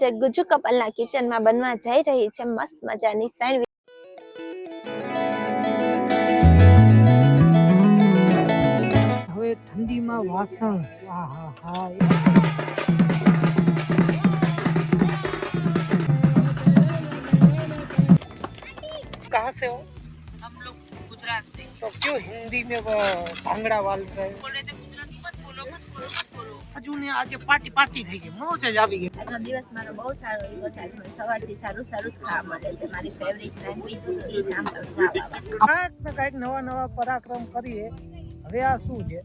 જે ગુજુ કપલના કિચનમાં બનવા જઈ રહી છે મસ્ત મજાની સેન્ડવિચ હવે ઠંડીમાં વાસણ હા હા હા कहाँ से हो हम लोग गुजरात से तो क्यों हिंदी में वो भांगड़ा वाल रहे હજુ ને આજે પાર્ટી પાર્ટી થઈ ગઈ મોજ જ આવી ગઈ. આજનો દિવસ મારો બહુ સારો રહ્યો છે. આજે મને સવારથી સારું સારું જ ખાવા મળે છે. મારી ફેવરિટ સેન્ડવિચ ચીઝ આમ. કાંઈક ને કાંઈક નવા નવા પરાક્રમ કરીએ. હવે આ શું છે?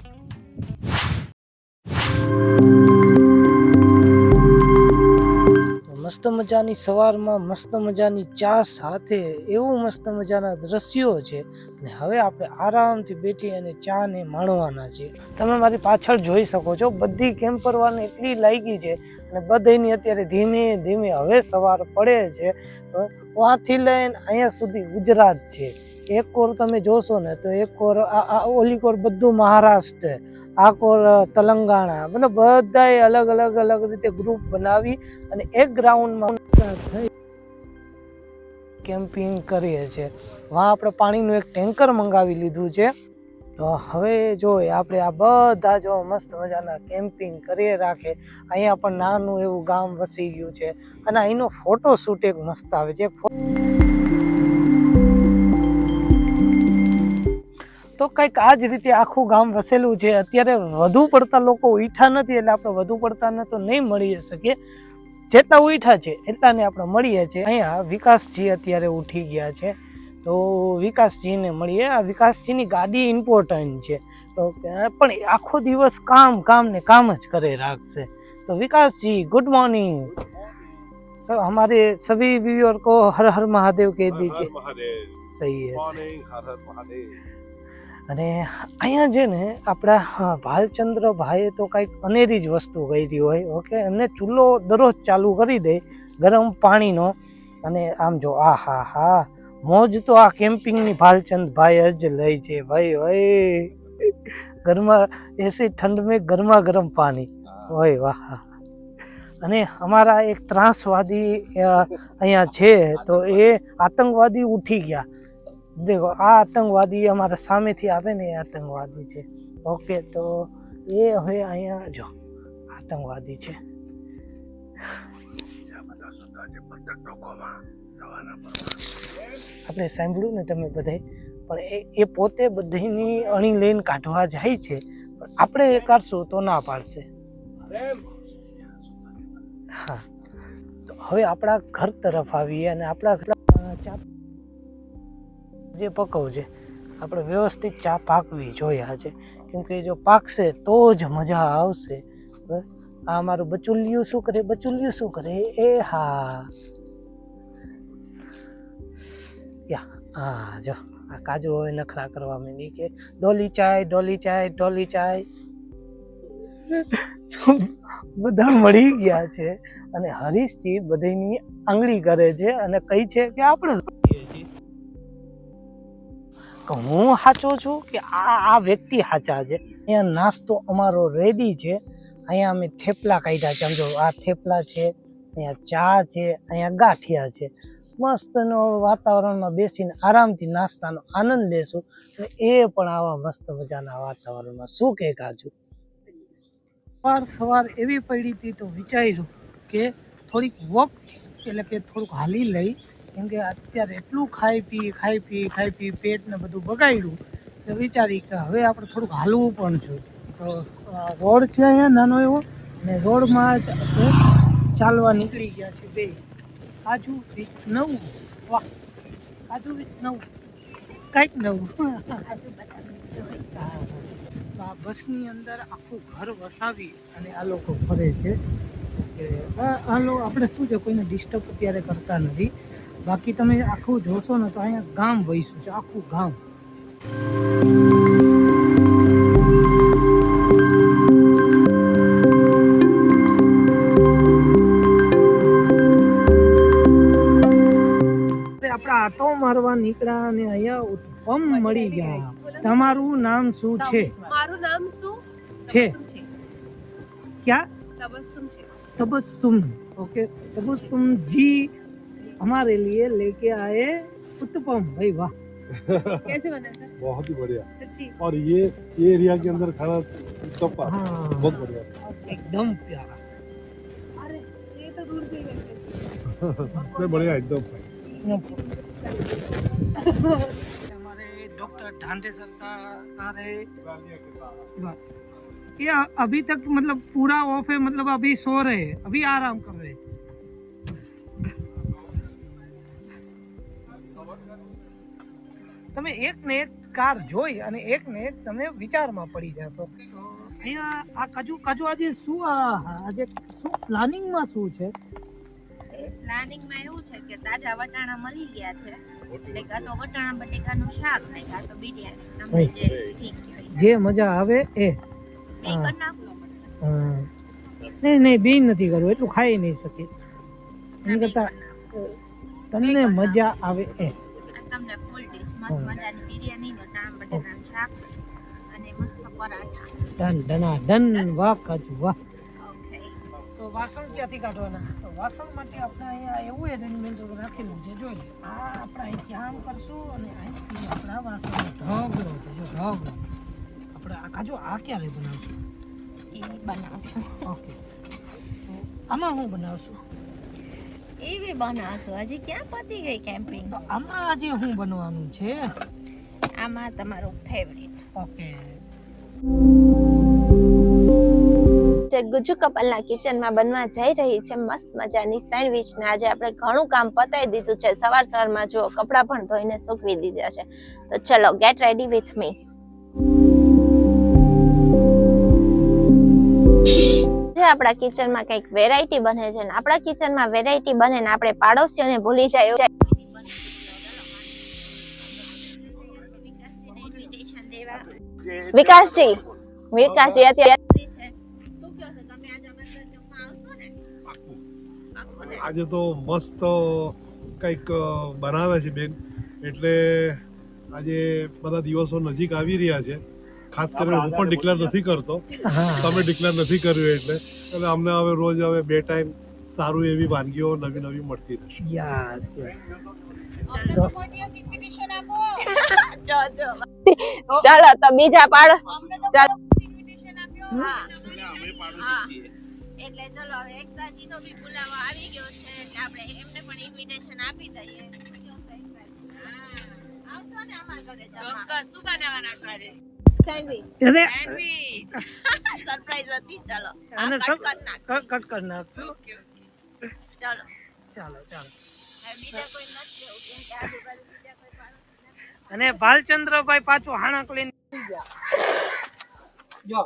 મસ્ત મજાની સવારમાં મસ્ત મજાની ચા સાથે એવું મસ્ત મજાના દ્રશ્યો છે. અને હવે આપણે આરામથી બેઠી અને ચા ને માણવાના છીએ. તમે મારી પાછળ જોઈ શકો છો, બધી કેમ્પરવાને એટલી લાગી છે અને બધાની અત્યારે ધીમે ધીમે હવે સવાર પડે છે. વાંથી લઈને અહીંયા સુધી ગુજરાત છે. એક કોર તમે જોશો ને, તો એક કોર ઓલી કોર બધું મહારાષ્ટ્ર, આ કોર તેલંગાણા, મતલબ બધાએ અલગ અલગ અલગ રીતે ગ્રુપ બનાવી અને એક ગ્રાઉન્ડમાં કેમ્પિંગ કરીએ છીએ. વાં આપણે પાણીનું એક ટેન્કર મંગાવી લીધું છે. તો હવે જો આપણે આ બધા જો મસ્ત મજાના કેમ્પિંગ કરીએ રાખે. અહીંયા પણ નાનું એવું ગામ વસી ગયું છે. અને અહીંનો ફોટો શૂટ એક મસ્ત આવે છે. ફો- તો કંઈક આ જ રીતે આખું ગામ વસેલું છે. અત્યારે વધુ પડતા લોકો ઉઠા નથી એટલે આપણે વધુ પડતાને તો નહીં મળી શકીએ. જેટલા ઉઠા છે એટલાને આપણે મળીએ છીએ. અહીંયા વિકાસજી અત્યારે ઉઠી ગયા છે. તો વિકાસજીને મળીએ. આ વિકાસજીની ગાડી ઇમ્પોર્ટન્ટ છે. તો પણ આખો દિવસ કામ કામને કામ જ કરે રાખશે. તો Vikasji good morning morning sir हमारे सभी व्यूअर હર हर हर महादेव कह दीजिए सही है અને અહીંયા છે ને આપણા ભાલચંદ્રભાઈએ ભાલચંદ્ર ભાઈએ તો કંઈક અનેરી જ વસ્તુ કરી હોય ઓકે? અને ચૂલો દરરોજ ચાલુ કરી દે ગરમ પાણીનો. અને આમ જો આ હા હા મોજ તો આ કેમ્પિંગની ભાલચંદભાઈ જ લઈ છે ભાઈ ભાઈ ગરમા એસી ઠંડ મેં ગરમા ગરમ પાણી. હોય વાહ અને અમારા એક ત્રાસવાદી અહીંયા છે તો એ આતંકવાદી ઉઠી ગયા. દેખો, આ આતંકવાદી અમારા સામેથી આવે ને એ આતંકવાદી છે. ઓકે, તો એ હવે અહીંયા, જો, આતંકવાદી છે. બધા આપણે સાંભળ્યું ને તમે બધાય, પણ એ એ પોતે બધીની અણી લઈને કાઢવા જાય છે. પણ આપણે એ કાઢશું તો ના પાડશે. હા. તો હવે આપણા ઘર તરફ આવીએ અને આપણા ચાપ જે પકવજે આપણે વ્યવસ્થિત ચા પાકવી જોઈએ આજે કેમકે જો પાકશે તો જ મજા આવશે? આ મારું બચુલિયું શું કરે, બચુલિયું શું કરે એ હા યા, હા, જો, આ કાજુ હવે નખરા કરવા માંડી કે ડોલી ચાય ડોલી ચાય ડોલી ચાય બધા મળી ગયા છે અને હરીશજી બધીની આંગળી કરે છે અને કહી છે કે આપણે. કે હું સાચો છું કે આ આ વ્યક્તિ સાચા છે? અહીંયા નાસ્તો અમારો રેડી છે. અહીંયા અમે થેપલા કાઢ્યા છે. સમજો આ થેપલા છે, અહીંયા ચા છે, અહીંયા ગાંઠિયા છે. મસ્તનો વાતાવરણમાં બેસીને આરામથી નાસ્તાનો આનંદ લેશું એ પણ આવા મસ્ત મજાના વાતાવરણમાં. શું કે કાજુ સવાર સવાર એવી પડી હતી તો વિચાર્યું કે થોડીક વોક એટલે કે થોડુંક હાલી લઈ કેમ કે અત્યારે એટલું ખાઈ પી ખાઈ પી ખાઈ પી પેટને બધું બગાડ્યું તો વિચારી કે હવે આપણે થોડુંક હાલવું પણ જોઈએ તો રોડ છે અહીંયા નાનો એવો ને રોડમાં ચાલવા નીકળી ગયા છે બે. કાજુ વીક નવું. વાહ. કાજુ વીક નવું. કંઈક નવું. આ બસની અંદર આખું ઘર વસાવી અને આ લોકો ફરે છે. આ આપણે શું છે, કોઈને ડિસ્ટર્બ અત્યારે કરતા નથી. બાકી તમે આખું જોશો ને તો અહીંયા ગામ વહીશું છે આખું ગામ. આપણે આટો મારવા નીકળ્યા અને અહીંયા ઉત્પમ મળી ગયા. તમારું નામ શું છે? મારું નામ શું? છે. ક્યાં? તબસ્સુમ છે. ઓકે. તબસ્સુમ જી हमारे लिए लेके आए उत्तपम। भाई वाह। कैसे बना सर? बहुत ही बढ़िया। और ये ये एरिया के अंदर खाना उत्तपा हाँ। बहुत बढ़िया। एकदम प्यारा। अरे ये तो दूर से ही वैसे बढ़िया एकदम हमारे डॉक्टर ढांडे सर का आ रहे ये अभी तक मतलब पूरा ऑफ़ है मतलब अभी सो रहे हैं अभी आराम कर रहे हैं। તમે એક ને એક કાર જોઈ અને એક ને એક તમે વિચારમાં પડી જશો. તો અહીંયા આ કજુ કજુ આજે શું આજે શું પ્લાનિંગમાં શું છે? પ્લાનિંગમાં એવું છે કે તાજા વટાણા મળી ગયા છે. એટલે કાં તો વટાણા બટેકાનું શાક ને કાં તો બિરયાની. જે ઠીક જે મજા આવે એ. નહીં નહીં બી નથી કરવું એટલું ખાઈ નહીં શકે એની કરતા તમને મજા આવે એ. તમને મસ્ત મજાની બિરયાની વટાણા બટેકાનું શાક અને મસ્ત પરાઠા. ડન ડના ડન વાહ કાજુ વાહ. તો વાસણ ક્યાંથી કાઢવાના? તો વાસણ માટે આપણે અહીંયા એવું એરેન્જમેન્ટ રાખેલું છે જોઈ આ આપણે અહીંથી આમ કરશું અને અહીંથી આપણા વાસણ ઢગલો જો ઢગલો આપણે આ કાજુ આ ક્યારે બનાવશું? એ બનાવશું. ઓકે. તો આમાં હું બનાવશું? એ બનાવશો હજી ક્યાં પતી ગઈ કેમ્પિંગ તો આમાં આજે હું બનવાનું છે? આમાં તમારું ફેવરિટ ઓકે. જે ગુજુ કપલના કિચનમાં બનવા જઈ રહી છે મસ્ત મજાની સેન્ડવિચ ને આજે આપણે ઘણું કામ પતાવી દીધું છે. સવાર સવારમાં જુઓ કપડાં પણ ધોઈને સૂકવી દીધા છે. તો ચલો ગેટ રેડી વિથ મી જે આપણા કિચનમાં કંઈક વેરાયટી બને છે ને આપણા કિચનમાં વેરાયટી બને ને આપણે પાડોશીઓને ભૂલી જાય વિકાસજી વિકાસજી આજે તો મસ્ત કંઈક બનાવે છે બેન. એટલે આજે બધા દિવસો નજીક આવી રહ્યા છે. ખાસ કરીને હું પણ ડિક્લેર નથી કરતો. તમે ડિક્લેર નથી કર્યું એટલે. અને અમને હવે રોજ હવે બે ટાઈમ સારું એવી વાનગીઓ નવી નવી મળતી રહેશે. ચાલો. તો બીજા પાડો ચાલો. હા. હા. એટલે ચલો હવે એકતાજીનો બી બોલાવો આવી ગયો છે એટલે આપણે એમને પણ ઇન્વિટેશન આપી દઈએ. આવશો ને અમારા ઘરે ચોક્કસ શું બનાવવાના છો આજે? સેન્ડવિચ અરે સેન્ડવીચ સરપ્રાઈઝ હતી. ચલો અને કટ કરી નાખશું કટ કટ કરી ઓકે ઓકે ચલો. ચાલો ચાલો. બીજા કોઈ નથી લેવું. કેમ કે બીજા કોઈ પાડોશી અને ભાલચંદ્રભાઈ પાછું હાણક લઈને જો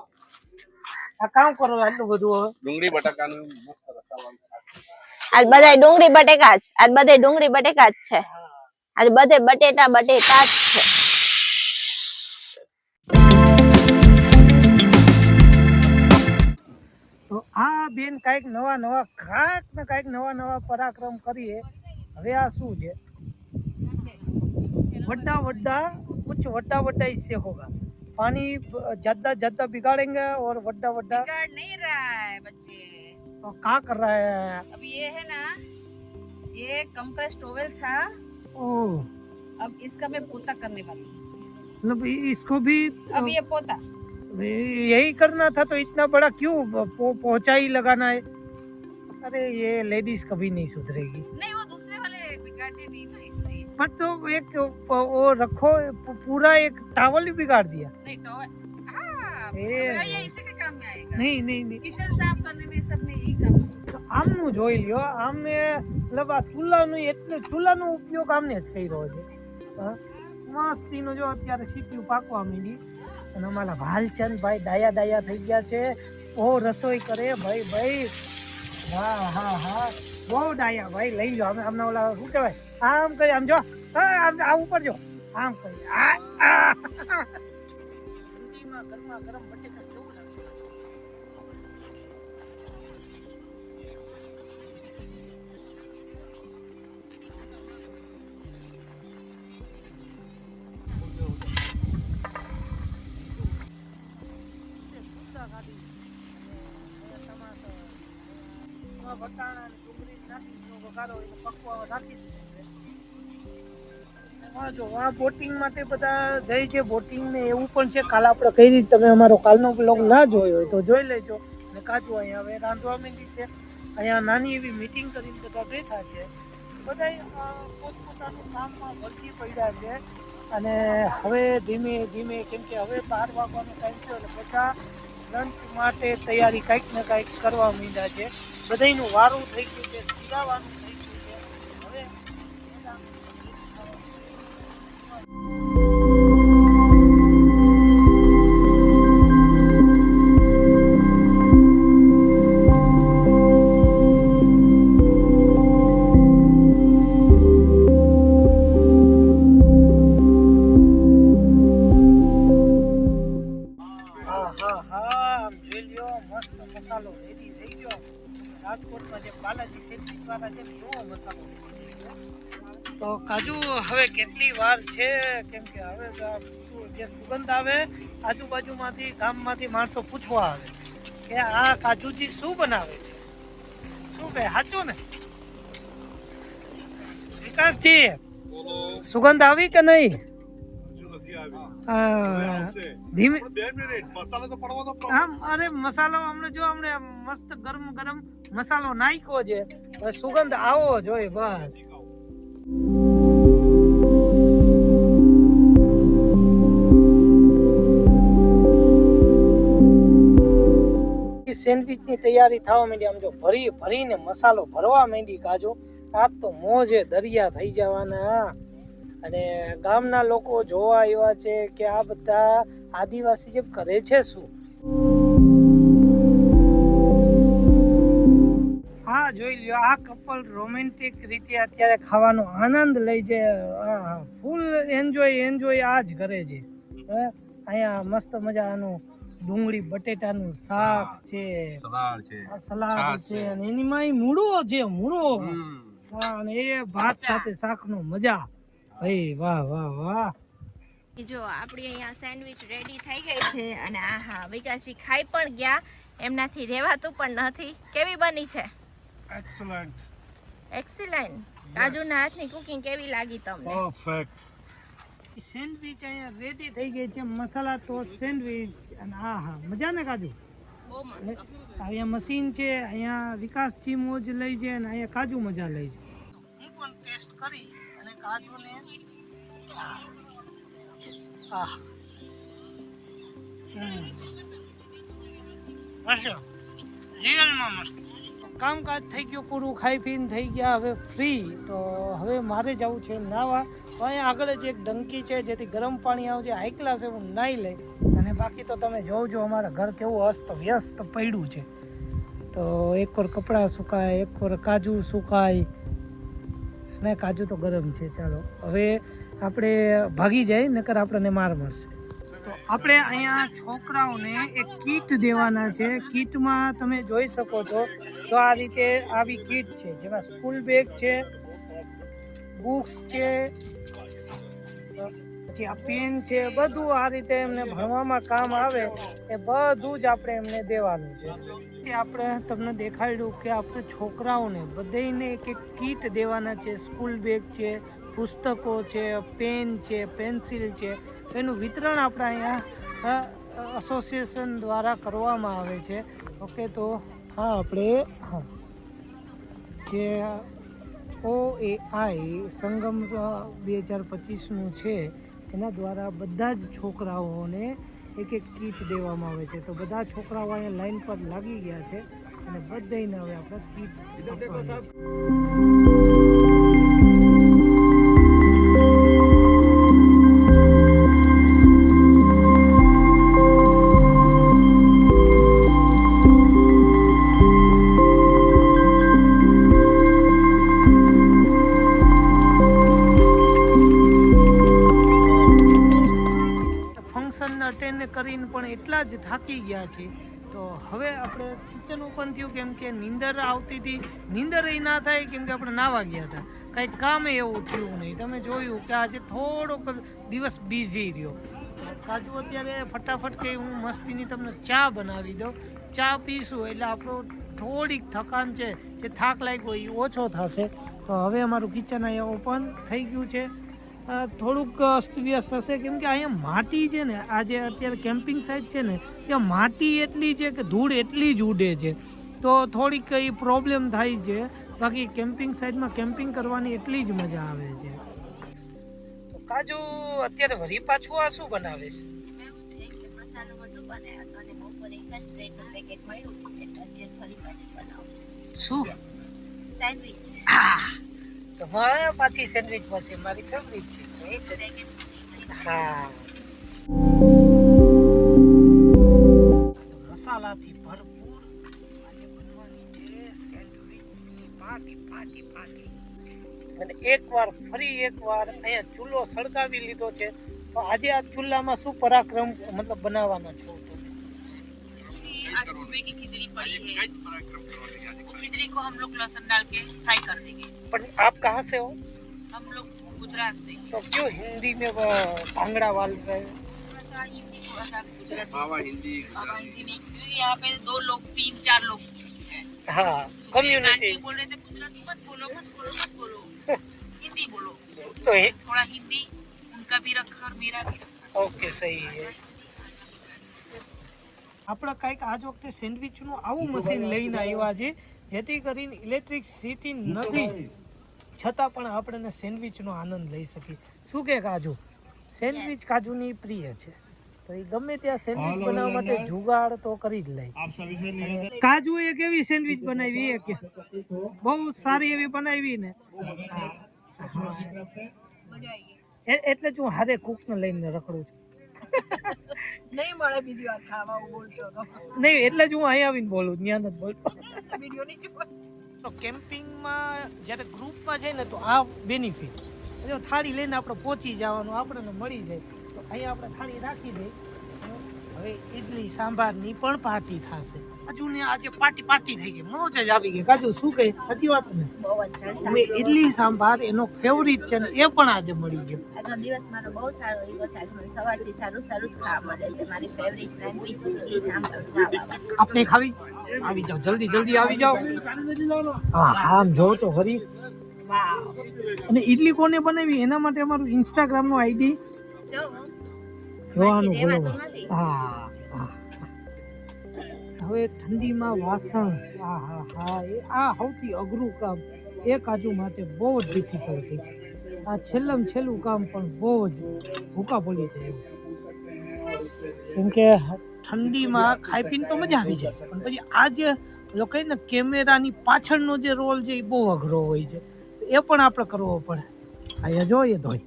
આ કામ કરો આટલું બધું હવે. ડુંગળી બટાકાનું મસ્ત રસાવાળું આજ બધા ડુંગળી બટેકા જ. આજ બધે ડુંગળી બટેકા જ છે. આજ બધે બટેટા બટેટા જ છે. તો આ બેન કાંઈક નવા નવા કાંઈક ને કાંઈક નવા નવા પરાક્રમ કરીએ હવે આ શું છે वड्डा वड्डा कुछ वड्डा वड्डा इससे होगा पानी ज्यादा ज्यादा बिगाड़ेंगे और वड्डा वड्डा बिगाड़ नहीं रहा है बच्चे तो क्या कर रहा है अब ये है ना ये कंप्रेस टोवेल था ओह अब इसका मैं पोता करने वाली हूँ मतलब इसको भी अब ये पोता यही करना था तो इतना बड़ा क्यों पो, पोचा ही लगाना है अरे ये लेडीज कभी नहीं सुधरेगी नहीं वो दूसरे वाले बिगाड़ते नहीं ना इसलिए पर तो एक वो रखो पूरा एक टावल ही बिगाड़ दिया नहीं टोवेल हाँ ए। अब ये इसी के काम में आएगा नहीं नहीं नहीं કિચન સાફ કરને મેં सब में यही काम તો આમનું જોઈ લ્યો આમે મતલબ આ ચૂલાનું એટલે ચૂલાનો ઉપયોગ આમને જ કર્યો છે હા. મસ્તીનો જો અત્યારે સીટીયું પાકવા માંડી અને અમારા ભાલચંદ ભાઈ દાયા ડાયા થઈ ગયા છે. બહુ રસોઈ કરે ભાઈ ભાઈ. હા હા હા. બહુ ડાયા, ભાઈ. લઈ લો અમે અમને ઓલા, શું કહેવાય? આમ કરી, આમ જો. આમ આ ઉપર જો. આમ કરી. આ ગરમા ગરમ વટાણા વઘારો હોય તો પકવા રાખી દીધો જો આ બોટિંગ માટે બધા જઈ છે. બોટિંગ ને એવું પણ છે કાલ આપણે કહી રીતે તમે અમારો કાલનો બ્લોગ ના જોયો તો જોઈ લેજો. અને કાજુ અહીંયા હવે રાંધવા માંડી છે. અહીંયા નાની એવી મીટિંગ કરીને બધા બેઠા છે. બધા પોતપોતાનું કામમાં વળગી પડ્યા છે. અને હવે ધીમે ધીમે કેમ કે હવે બાર વાગવાનો ટાઈમ છે એટલે બધા લંચ માટે તૈયારી કંઈક ને કંઈક કરવા માંડ્યા છે. બધાયનું વારું થઈ ગયું છે સિરાવાનું થઈ ગયું છે. હવે જે સુગંધ આવે આજુબાજુમાંથી ગામમાંથી માણસો પૂછવા આવે કે આ કાજુજી શું બનાવે છે? શું કહે? સાચું ને? વિકાસજી સુગંધ આવી કે નહીં? ધીમે. આમ અરે મસાલો અમને જો અમને મસ્ત ગરમ ગરમ મસાલો નાખ્યો છે સુગંધ આવો જોઈએ બસ. સેન્ડવિચની તૈયારી થવા માંડી, આમ જો ભરી, ભરીને મસાલો ભરવા માંડી કાજો, આજ તો મોજે દરિયા થઈ જવાના અને ગામના લોકો જોવા આવ્યા છે કે આ બધા આદિવાસી જે કરે છે શું હા, જોઈ લ્યો, આ કપલ રોમેન્ટિક રીતે અત્યારે ખાવાનો આનંદ લઈ જે ફૂલ એન્જોય એન્જોય આ જ કરે છે? અહીંયા મસ્ત મજાનું ડુંગળી બટેટાનું શાક છે. સલાડ છે. સલાડ છે. અને એની માં મૂળો છે મૂળો. અને એ ભાત સાથે શાકનો મજા. ભાઈ વાહ વાહ વાહ. જો આપણી અહીંયા સેન્ડવિચ રેડી થઈ ગઈ છે અને આ હા વિકાસજી ખાઈ પણ ગયા. એમનાથી રહેવાતું પણ નથી. કેવી બની છે? એક્સલન્ટ એક્સિલન્ટ કાજુના હાથની કુકિંગ કેવી લાગી તમને? Perfect. સેન્ડવિચ અહીંયા રેડી થઈ ગઈ છે. મસાલા ટોસ્ટ સેન્ડવિચ અને આ હા મજા ને કાજુ અહીંયા મશીન છે અહીંયા વિકાસજી મોજ લઈ છે અને અહીંયા કાજુ મજા લઈ છે. હું પણ ટેસ્ટ કરી અને કાજુને આહ. રિયલમાં મસ્ત. કામકાજ થઈ ગયું પૂરું ખાઈ પીને થઈ ગયા હવે ફ્રી તો હવે મારે જવું છે નાવા. તો અહીંયા આગળ જ એક ડંકી છે, જેથી ગરમ પાણી આવજે હાઈ ક્લાસ એવું નાહી લે. અને બાકી તો તમે જોજો અમારા ઘર કેવું અસ્ત, વ્યસ્ત પડ્યું છે. તો એક વાર કપડાં સુકાય, એક વાર કાજુ સુકાય. અને કાજુ તો ગરમ છે, ચાલો. હવે આપણે ભાગી જાય નકર આપણને માર મળશે. તો આપણે અહીંયા છોકરાઓને એક કીટ દેવાના છે. કીટમાં તમે જોઈ શકો છો, તો આ રીતે આવી કીટ છે, જેમાં સ્કૂલ બેગ છે બુક્સ છે પછી આ પેન છે, બધું આ રીતે એમને ભણવામાં કામ આવે, એ બધું જ આપણે એમને દેવાનું છે. આપણે તમને દેખાડ્યું કે આપણે છોકરાઓને બધાને એક એક કીટ દેવાના છે, સ્કૂલ બેગ છે, પુસ્તકો છે, પેન છે, પેન્સિલ છે. એનું વિતરણ આપણે અહીંયા એસોસિએશન દ્વારા કરવામાં આવે છે. ઓકે, તો હા, આપણે, હા. જે ઓ એ આઈ સંગમ બે હજાર પચીસનું છે, એના દ્વારા બધા જ છોકરાઓને એક એક કીટ દેવામાં આવે છે. તો બધા છોકરાઓ અહીંયા લાઈન પર લાગી ગયા છે અને બધાને હવે આપણે કીટ જ ગયા છે. તો હવે આપણે કિચન ઓપન થયું, કેમ કે નીંદર આવતી હતી. નીંદર એ ના થાય, કેમ કે આપણે નાવા ગયા હતા. કંઈક કામે એવું થયું નહીં. તમે જોયું કે આજે થોડોક દિવસ બિઝી રહ્યો. કાજુ અત્યારે ફટાફટ કે હું મસ્તીની તમને ચા બનાવી દઉં. ચા પીશું એટલે આપણો થોડીક થકાન છે. જે થાક લાગ્યો એ ઓછો થશે. તો હવે અમારું કિચન અહીંયા ઓપન થઈ ગયું છે. થોડુંક અસ્તવ્યસ્ત હશે. કેમ કે અહીંયા માટી છે ને આ જે અત્યારે કેમ્પિંગ સાઇટ છે ને ત્યાં માટી એટલી છે કે ધૂળ એટલી જ ઉડે છે. તો થોડીક એ પ્રોબ્લેમ થાય છે. બાકી કેમ્પિંગ સાઇટમાં કેમ્પિંગ કરવાની એટલી જ મજા આવે છે. તો કાજુ અત્યારે વરી પાછું આ શું બનાવે છે? શું? સેન્ડવિચ તો મારે પાછી સેન્ડવિચ પાસે મારી ફેવરિટ છે. હા. મસાલાથી ભરપૂર આજે બનવાની છે સેન્ડવિચની પાર્ટી પાર્ટી પાર્ટી અને એકવાર, ફરી એકવાર અહીંયા ચૂલો સળગાવી લીધો છે. તો આજે આ ચૂલામાં શું પરાક્રમ, મતલબ બનાવવાના છો? रुपए की खिचड़ी पड़ी है। खिचड़ी को हम लोग लहसुन डाल के फ्राई कर देंगे। पर आप कहाँ से हो? हम लोग गुजरात से तो क्यों हिंदी में वो भांगड़ा वाल रहे हैं? यहाँ पे दो लोग तीन चार लोग हाँ। बोल रहे थे गुजराती मत बोलो मत बोलो मत बोलो। हिंदी बोलो। तो थोड़ा हिंदी उनका भी रखा और मेरा भी रखा। ओके सही है। આપણે કંઈક આજ વખતે સેન્ડવિચનું આવું મશીન લઈને આવ્યા છે જેથી કરીને ઇલેક્ટ્રિસિટી નથી. છતાં પણ આપણે સેન્ડવિચનો આનંદ લઈ શકીએ શું કે કાજુ? સેન્ડવિચ કાજુની પ્રિય છે. તો એ ગમે ત્યાં સેન્ડવિચ બનાવવા માટે જુગાડ તો કરી જ લે. કાજુ એ કેવી સેન્ડવિચ બનાવી? એ કે. બહુ સારી એવી બનાવી ને. એ- એટલે જ હું હારે કુકને લઈને રખડું છું. नहीं મળે બીજી વાર ખાવા બોલતો તો નહીં એટલે જ હું અહીંયા આવીને બોલું ત્યાં નથી બોલતો. વીડિયો નહીં જોવા તો કેમ્પિંગમાં જ્યારે ગ્રુપમાં જાય ને તો આ બેનિફિટ જો થાળી લઈને આપણે પહોંચી જવાનું આપણને મળી જાય. તો અહીંયા આપણે થાળી રાખી દઈ હવે ઇડલી સાંભારની પણ પાર્ટી થશે. હજુ ને આજે પાર્ટી પાર્ટી થઈ ગઈ મોજ જ આવી ગઈ. કાજુ શું કહે? હજી વાત ને હવે ઇડલી સાંભાર એનો ફેવરિટ છે ને એ પણ આજે મળી ગયો. આજનો દિવસ મારો બહુ સારો રહ્યો છે. આજે મને સવારથી સારું સારું જ ખાવા મળે છે. મારી ફેવરિટ સેન્ડવિચ ઇડલી સાંભાર. આપણે ખાવી? આવી જાઓ જલ્દી જલ્દી આવી જાઓ. હા આમ જો તો ખરી. અને ઇડલી કોને બનાવી? એના માટે અમારું ઇન્સ્ટાગ્રામનું આઈડી જો જોવાનું બાકી આ હા. હવે ઠંડીમાં વાસણ આ હા હા એ આ સૌથી અઘરું કામ. એ કાજુ માટે બહુ જ ડિફિકલ્ટી આ છેલ્લમ છેલ્લું કામ પણ બહુ જ ભૂકા બોલી જાય કેમ કે ઠંડીમાં ખાઈ પીને તો મજા આવી જાય. પણ પછી આ જે લોકો ને કેમેરાની પાછળનો જે રોલ છે એ બહુ અઘરો હોય છે. એ પણ આપણે કરવો પડે. અહીંયા જોઈએ ધોઈ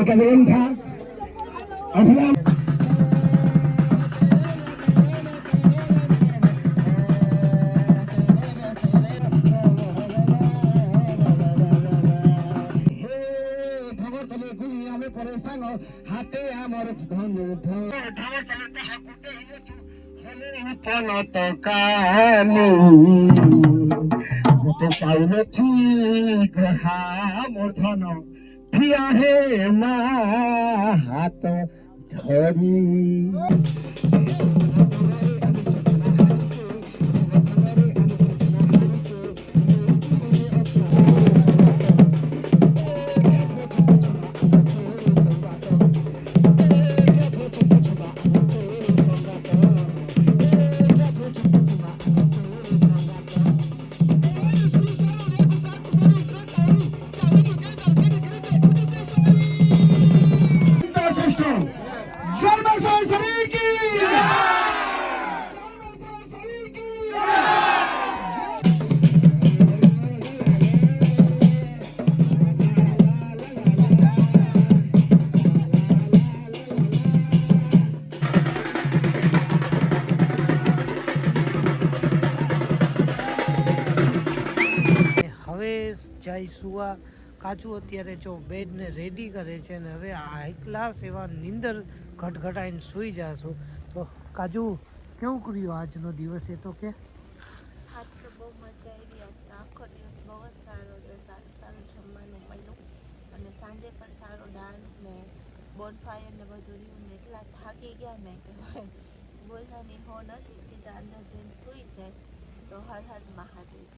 ఒక వేంధ అభిరామ్ পরেশান হাতে আমার ধনু পনত কালি গোটে চাউল ঠিক হা মূর্ধন मोठी आहे हात धरी જાય સુવા કાચું અત્યારે જો બેડને રેડી કરે છે ને હવે હાઈ ક્લાસ એવા નીંદર ઘટઘટાઈને સૂઈ જશું. તો કાજુ, કેવું કર્યું આજનો દિવસ એ તો કે? બહુ મજા આવી આખો દિવસ બહુ જ સારો સારું સારું જમવાનું મળ્યું. અને સાંજે પણ સારો ડાન્સ ને બોનફાયર ને બધું રહ્યું ને એટલા થાકી ગયા ને કે બોલવાની હો નથી. સીધા અંદર જઈને સૂઈ જાય. તો હર હર મહાદેવ.